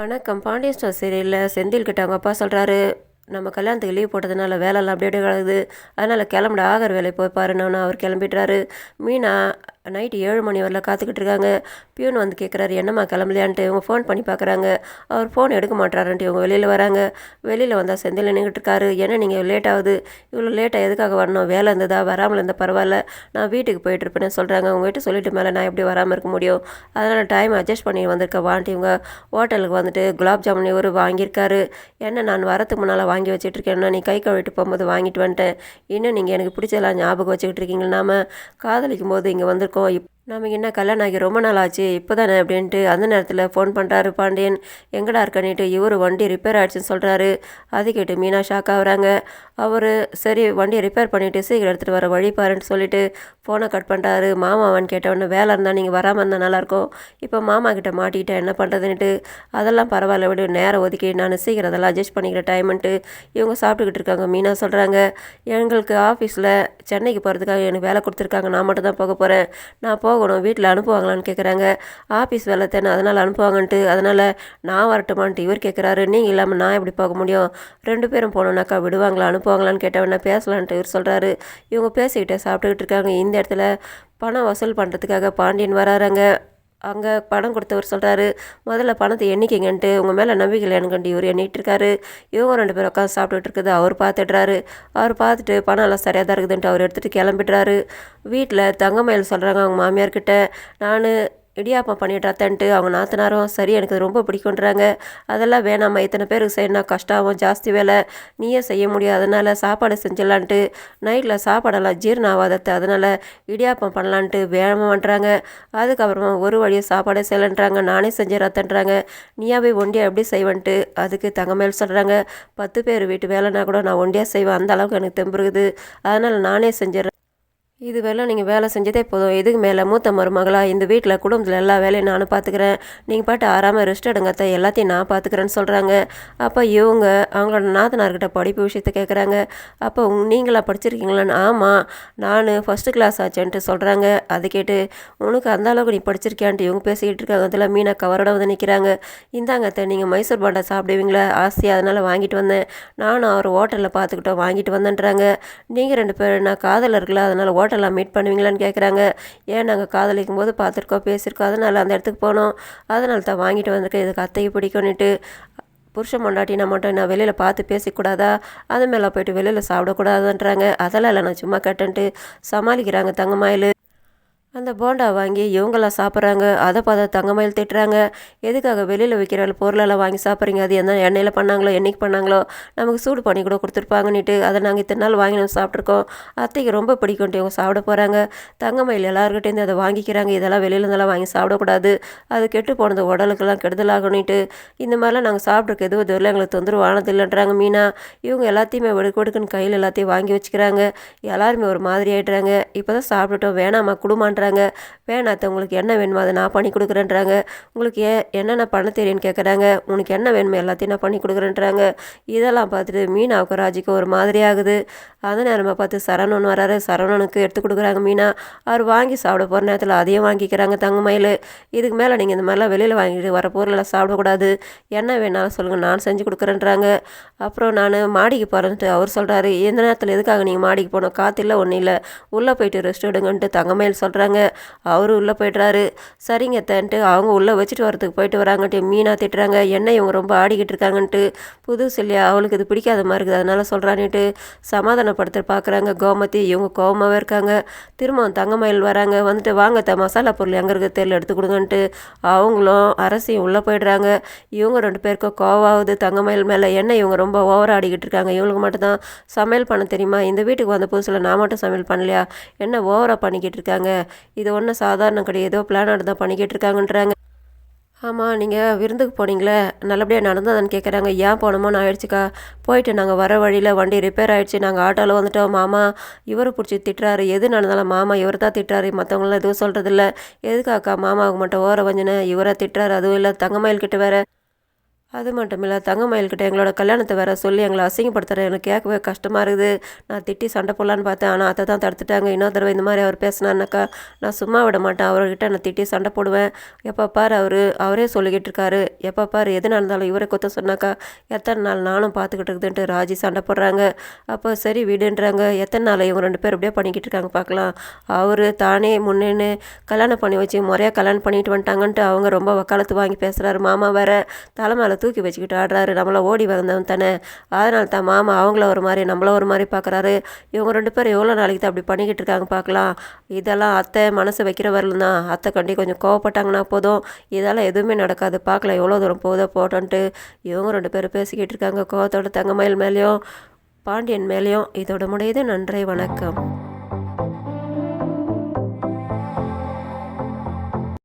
வணக்கம். பாண்டியன் ஸ்டோர் சீரியலில் செந்தில் கிட்ட அவங்க அப்பா சொல்கிறாரு நம்ம கல்யாணத்துக்கு லீவ் போட்டதுனால வேலைலாம் அப்படியே கிடக்குது. அதனால் கிளம்புட ஆகர் வேலையை போய் பாருன்னு அவர் கிளம்பிடுறாரு. மீனா நைட்டு ஏழு மணி வரல காத்துக்கிட்டு இருக்காங்க. பியூன் வந்து கேட்குறாரு என்னம்மா கிளம்பலையான்ட்டு? இவங்க ஃபோன் பண்ணி பார்க்குறாங்க அவர் ஃபோன் எடுக்க மாட்டாரான்ட்டு இவங்க வெளியில் வராங்க. வெளியில் வந்தால் செந்தில் நின்றுட்டு இருக்காரு. என்ன நீங்கள் லேட் ஆகுது? இவ்வளோ லேட்டாக எதுக்காக வரணும்? வேலை இருந்ததா? வராமல் இருந்தால் பரவாயில்ல. நான் வீட்டுக்கு போயிட்டு இருப்பேன்னு சொல்கிறாங்க உங்கள் வீட்டு சொல்லிட்டு மேலே நான் எப்படி வராமல் இருக்க முடியும்? அதனால் டைம் அட்ஜஸ்ட் பண்ணி வந்திருக்க வாண்டி இவங்க ஹோட்டலுக்கு வந்துட்டு குலாப் ஜாமுன் இவர் வாங்கியிருக்காரு. என்ன நான் வரத்துக்கு முன்னால் வாங்கி வச்சிட்ருக்கேன்னா நீ கை கழுவிட்டு போகும்போது வாங்கிட்டு வந்துட்டேன். இன்னும் நீங்கள் எனக்கு பிடிச்சதெல்லாம் ஞாபகம் வச்சுக்கிட்டு இருக்கீங்களா நாம? காதலிக்கும் போது இங்கே வந்து 可以 நமக்கு என்ன கல்யாணம் ஆகி ரொம்ப நாள் ஆச்சு இப்போ தானே அப்படின்ட்டு அந்த நேரத்தில் ஃபோன் பண்ணுறாரு பாண்டியன். எங்கடா இருக்கன்னிட்டு இவர் வண்டி ரிப்பேர் ஆகிடுச்சின்னு சொல்கிறாரு அது கேட்டு மீனா ஷாக் ஆகுறாங்க. அவர் சரி வண்டியை ரிப்பேர் பண்ணிவிட்டு சீக்கிரம் எடுத்துகிட்டு வர வழி பாருன்னு சொல்லிட்டு ஃபோனை கட் பண்ணுறாரு மாமாவான்னு கேட்டவொடனே வேலை இருந்தால் நீங்கள் வராமல் இருந்தால் நல்லாயிருக்கும் இப்போ மாமா கிட்ட மாட்டிக்கிட்டேன் என்ன பண்ணுறதுன்ட்டு அதெல்லாம் பரவாயில்ல விடு நேரம் ஒதுக்கி நான் சீக்கிரம் அதெல்லாம் அட்ஜஸ்ட் பண்ணிக்கிற டைம்ன்ட்டு இவங்க சாப்பிட்டுக்கிட்டு இருக்காங்க மீனா சொல்கிறாங்க எங்களுக்கு ஆஃபீஸில் சென்னைக்கு போகிறதுக்காக எனக்கு வேலை கொடுத்துருக்காங்க. நான் மட்டும் தான் போக போகிறேன் நான் போகணும் வீட்டில் அனுப்புவாங்களான்னு கேட்குறாங்க ஆஃபீஸ் வேலை தானே அதனால் அனுப்புவாங்கன்ட்டு. அதனால் நான் வரட்டுமான்ட்டு இவர் கேட்குறாரு நீங்கள் இல்லாமல் நான் எப்படி போக முடியும்? ரெண்டு பேரும் போனோம்னாக்கா விடுவாங்களா அனுப்புவாங்களான்னு கேட்டவொடனே பேசலான்ட்டு இவர் சொல்கிறாரு இவங்க பேசிக்கிட்டே சாப்பிட்டுக்கிட்டு இருக்காங்க. இந்த இடத்துல பணம் வசூல் பண்ணுறதுக்காக பாண்டியன் வராறாங்க அங்கே பணம் கொடுத்தவர் சொல்கிறாரு முதல்ல பணத்தை எண்ணிக்கைங்கன்ட்டு உங்கள் மேலே நம்பிக்கை இல்லையானுங்கண்டி இவர் எண்ணிட்டு இவங்க ரெண்டு பேரும் உட்காந்து சாப்பிட்டுட்டு இருக்குது அவர் பார்த்துடுறாரு அவர் பார்த்துட்டு பணம் எல்லாம் சரியாக தான் இருக்குதுன்ட்டு அவர் எடுத்துகிட்டு கிளம்பிடுறாரு. வீட்டில் தங்கமயில் சொல்கிறாங்க அவங்க மாமியார்கிட்ட நான் இடியாப்பம் பண்ணிடுறாத்தன்ட்டு அவங்க நாத்தனாரும் சரி எனக்கு ரொம்ப பிடிக்குன்றாங்க அதெல்லாம் வேணாம்மா இத்தனை பேருக்கு செய்யணும் கஷ்டமாகவும் ஜாஸ்தி வேலை. நீயே செய்ய முடியாது அதனால் சாப்பாடு செஞ்சிடலான்ட்டு. நைட்டில் சாப்பாடெல்லாம் ஜீரணம் ஆகாதத்து அதனால் இடியாப்பம் பண்ணலான்ட்டு வேணாமன்றாங்க அதுக்கப்புறமா ஒரு வழியை சாப்பாடே செய்யலன்றாங்க. நானே செஞ்சிடறாத்தன்றாங்க நீயாவே ஒண்டியாக எப்படி செய்வேன்ட்டு? அதுக்கு தங்கமேல் சொல்கிறாங்க பத்து பேர் வீட்டு வேலைனா கூட நான் ஒண்டியாக செய்வேன். அந்த அளவுக்கு எனக்கு தெம்புருக்குது அதனால் நானே செஞ்சிடறேன் இது வேலை நீங்கள் வேலை செஞ்சதே போதும். இதுக்கு மேலே மூத்த மருமகளா இந்த வீட்டில் குடும்பத்தில் எல்லா வேலையும் நானும் பார்த்துக்கிறேன் நீங்கள் பாட்டு ஆறாமல் ரெஸ்ட் எடுங்கத்த எல்லாத்தையும் நான் பார்த்துக்கிறேன்னு சொல்கிறாங்க அப்போ இவங்க அவங்களோட நாத்தனார்கிட்ட படிப்பு விஷயத்த கேட்குறாங்க அப்போ உங் நீங்களா படிச்சிருக்கீங்களான்னு? ஆமாம் நான் ஃபஸ்ட்டு கிளாஸ் ஆச்சேன்ட்டு சொல்கிறாங்க அது கேட்டு உனக்கு அந்த அளவுக்கு நீ படிச்சிருக்கியான்ட்டு இவங்க பேசிக்கிட்டு இருக்காங்க. அதில் மீனா கவரோட வந்து நிற்கிறாங்க இந்தாங்கத்த நீங்கள் மைசூர் பாண்டா சாப்பிடுவீங்களா? ஆசையாக அதனால் வாங்கிட்டு வந்தேன். நானும் அவர் ஹோட்டலில் பார்த்துக்கிட்டோம் வாங்கிட்டு வந்தேன்றாங்க. நீங்கள் ரெண்டு பேர் நான் காதலர்களா? அதனால் ஓட்ட ஹோட்டலில் மீட் பண்ணுவீங்களான்னு கேட்குறாங்க ஏன் நாங்கள் காதலிக்கும் போது பார்த்துருக்கோம் பேசியிருக்கோம் அதனால் அந்த இடத்துக்கு போனோம். அதனால தான் வாங்கிட்டு வந்திருக்கேன் இதுக்கு அத்தைக்கு பிடிக்கும்னுட்டு. புருஷன் பொண்டாட்டினா மட்டும் நான் வெளியில் பார்த்து பேசிக்கூடாதா? அது மேலே போயிட்டு வெளியில் சாப்பிடக்கூடாதுன்றாங்க. அதெல்லாம் இல்லை நான் சும்மா கேட்டேன்ட்டு. சமாளிக்கிறாங்க தங்கமாயில் அந்த போண்டா வாங்கி இவங்களாம் சாப்பிட்றாங்க. அதை பார்த்து தங்கமயில் திட்டுறாங்க. எதுக்காக வெளியில் விற்கிற பொருளெல்லாம் வாங்கி சாப்பிட்றீங்க? அது என்ன எண்ணெயில் பண்ணாங்களோ என்னைக்கு பண்ணாங்களோ? நமக்கு சூடு பண்ணி கூட கொடுத்துருப்பாங்கன்னுட்டு அதை நாங்கள் இத்தனை நாள் வாங்கி நம்ம சாப்பிட்ருக்கோம் அத்தைக்கு ரொம்ப பிடிக்கும்ட்டு இவங்க சாப்பிட போகிறாங்க தங்கமயில் எல்லாருக்கிட்டேருந்து அதை வாங்கிக்கிறாங்க. இதெல்லாம் வெளியில் இருந்தெல்லாம் வாங்கி சாப்பிடக்கூடாது. அது கெட்டு போனது உடலுக்கெல்லாம் கெடுதலாகணுன்ட்டு இந்த மாதிரிலாம் நாங்கள் சாப்பிட்றக்கு எதுவும் இதுவரை எங்களுக்கு தொந்தரவு ஆனது இல்லைன்றாங்க மீனா. இவங்க எல்லாத்தையுமே வெடுக்கு வெடுக்குன்னு கையில் எல்லாத்தையும் வாங்கி வச்சுக்கிறாங்க. எல்லாருமே ஒரு மாதிரி ஆகிடுறாங்க இப்போ தான் சாப்பிட்டுட்டோம். வேணாமா குடும்பன்ற பண்ணுறாங்க. வேணாத்த உங்களுக்கு என்ன வேணுமோ அதை நான் பண்ணி கொடுக்குறேன்றாங்க. உங்களுக்கு ஏ என்னென்ன பண்ண தெரியும்னு கேட்குறாங்க. உனக்கு என்ன வேணுமோ எல்லாத்தையும் நான் பண்ணி கொடுக்குறேன்றாங்க. இதெல்லாம் பார்த்துட்டு மீனாவுக்கு ராஜிக்கு ஒரு மாதிரி ஆகுது. அதை நேரமாக பார்த்து சரவணன் வராரு. சரவணனுக்கு எடுத்து கொடுக்குறாங்க மீனா. அவர் வாங்கி சாப்பிட போகிற நேரத்தில் அதையும் வாங்கிக்கிறாங்க தங்கமயில். இதுக்கு மேலே நீங்கள் இந்த மாதிரிலாம் வெளியில் வாங்கிட்டு வர பொருளெல்லாம் சாப்பிடக்கூடாது. என்ன வேணாலும் சொல்லுங்கள் நான் செஞ்சு கொடுக்குறேன்றாங்க. அப்புறம் நான் மாடிக்கு போகிறேன்ட்டு அவர் சொல்கிறாரு எந்த நேரத்தில் எதுக்காக நீங்கள் மாடிக்கு போனோம் காற்றில்ல ஒன்றும் இல்லை. உள்ளே போயிட்டு ரெஸ்ட் எடுங்கன்ட்டு தங்கமயில் சொல்கிறாங்க அவரும் உள்ளே போய்ட்றாரு. சரிங்க தன்ட்டு அவங்க உள்ளே வச்சுட்டு வரத்துக்கு போயிட்டு வராங்கன்ட்டு மீனா திட்டுறாங்க. என்ன இவங்க ரொம்ப ஆடிக்கிட்டு இருக்காங்கன்ட்டு. புதுசு இல்லையா அவளுக்கு இது பிடிக்காத மாதிரி இருக்குது அதனால சொல்கிறான்னுட்டு சமாதானப்படுத்த பார்க்குறாங்க கோமதி இவங்க கோபமாகவே இருக்காங்க. திரும்பவும் தங்கமயில் வராங்க. வந்துட்டு வாங்க த மசாலா பொருள் எங்கே இருக்குது தெரியல எடுத்து கொடுங்கன்ட்டு. அவங்களும் அரசியும் உள்ளே போயிடுறாங்க. இவங்க ரெண்டு பேருக்கும் கோவாகுது தங்கமயில் மேலே என்ன இவங்க ரொம்ப ஓவராக ஆடிக்கிட்டு இருக்காங்க? இவங்களுக்கு மட்டும்தான் சமையல் பண்ண தெரியுமா? இந்த வீட்டுக்கு வந்த புதுசில் நான் மட்டும் சமையல் பண்ணலையா? என்ன ஓவராக பண்ணிக்கிட்டு இருக்காங்க? இது ஒன்றும் சாதாரணம் கிடையாது. ஏதோ பிளான் தான் பண்ணிக்கிட்டு இருக்காங்கன்றாங்க. ஆமாம் நீங்கள் விருந்துக்கு போனீங்களே நல்லபடியாக நடந்ததான்னு கேட்குறாங்க ஏன் போனோமோ நான் ஆயிடுச்சுக்கா போயிட்டு நாங்கள் வர வழியில் வண்டி ரிப்பேர் ஆகிடுச்சு நாங்கள் ஆட்டோவில் வந்துட்டோம். மாமா இவரை பிடிச்சி திட்டுறாரு. எது நடந்தாலும் மாமா இவர் தான் திட்டுறாரு. மற்றவங்களாம் எதுவும் சொல்கிறதில்ல எதுக்காக்கா மாமாவுக்கு மட்டும் ஓர வஞ்சினேன் இவரை திட்டுறாரு. அதுவும் இல்லை தங்கமயில் கிட்ட வேறு அது மட்டும் இல்லை தங்கமயில்கிட்ட எங்களோட கல்யாணத்தை வேற சொல்லி எங்களை அசிங்கப்படுத்துகிற எனக்கு கேட்கவே கஷ்டமாக இருக்குது. நான் திட்டி சண்டை போடலான்னு பார்த்தேன். ஆனால் அத்தை தான் தடுத்துட்டாங்க. இன்னொரு தடவை இந்த மாதிரி அவர் பேசினான்னாக்கா நான் சும்மா விட மாட்டேன். அவர்கிட்ட நான் திட்டி சண்டை போடுவேன். எப்போ பார் அவர் அவரே சொல்லிக்கிட்டு இருக்காரு. எப்போ பார் எது நடந்தாலும் இவரை குத்த சொன்னாக்கா எத்தனை நாள் நானும் பார்த்துக்கிட்டு இருக்குதுன்ட்டு ராஜி சண்டை போடுறாங்க. அப்போ சரி விடுன்றாங்க. எத்தனை நாள் இவங்க ரெண்டு பேர் அப்படியே பண்ணிக்கிட்டு இருக்காங்க பார்க்கலாம். அவர் தானே முன்னேன்னு கல்யாணம் பண்ணி வச்சு முறையாக கல்யாணம் பண்ணிட்டு வந்துட்டாங்கன்ட்டு அவங்க ரொம்ப வக்காலத்து வாங்கி பேசுகிறாரு மாமா வேற தலை தூக்கி வச்சுக்கிட்டு ஆடுறாரு. நம்மள ஓடி வந்தவன் தானே. அதனால தான் மாமா அவங்கள ஒரு மாதிரி நம்மள ஒரு மாதிரி பார்க்குறாரு இவங்க ரெண்டு பேரும் எவ்வளோ நாளைக்கு தான் அப்படி பண்ணிக்கிட்டு இருக்காங்க பார்க்கலாம் இதெல்லாம் அத்தை மனசு வைக்கிற தான். அத்தை கண்டி கொஞ்சம் கோவப்பட்டாங்கன்னா போதும். இதெல்லாம் எதுவுமே நடக்காது. பார்க்கலாம் எவ்வளோ தூரம் போதோ போட்டோன்ட்டு. இவங்க ரெண்டு பேரும் பேசிக்கிட்டு இருக்காங்க. கோவத்தோட தங்கமயில் மேலேயும் பாண்டியன் மேலேயும் இதோட முடியுது. நன்றி வணக்கம்.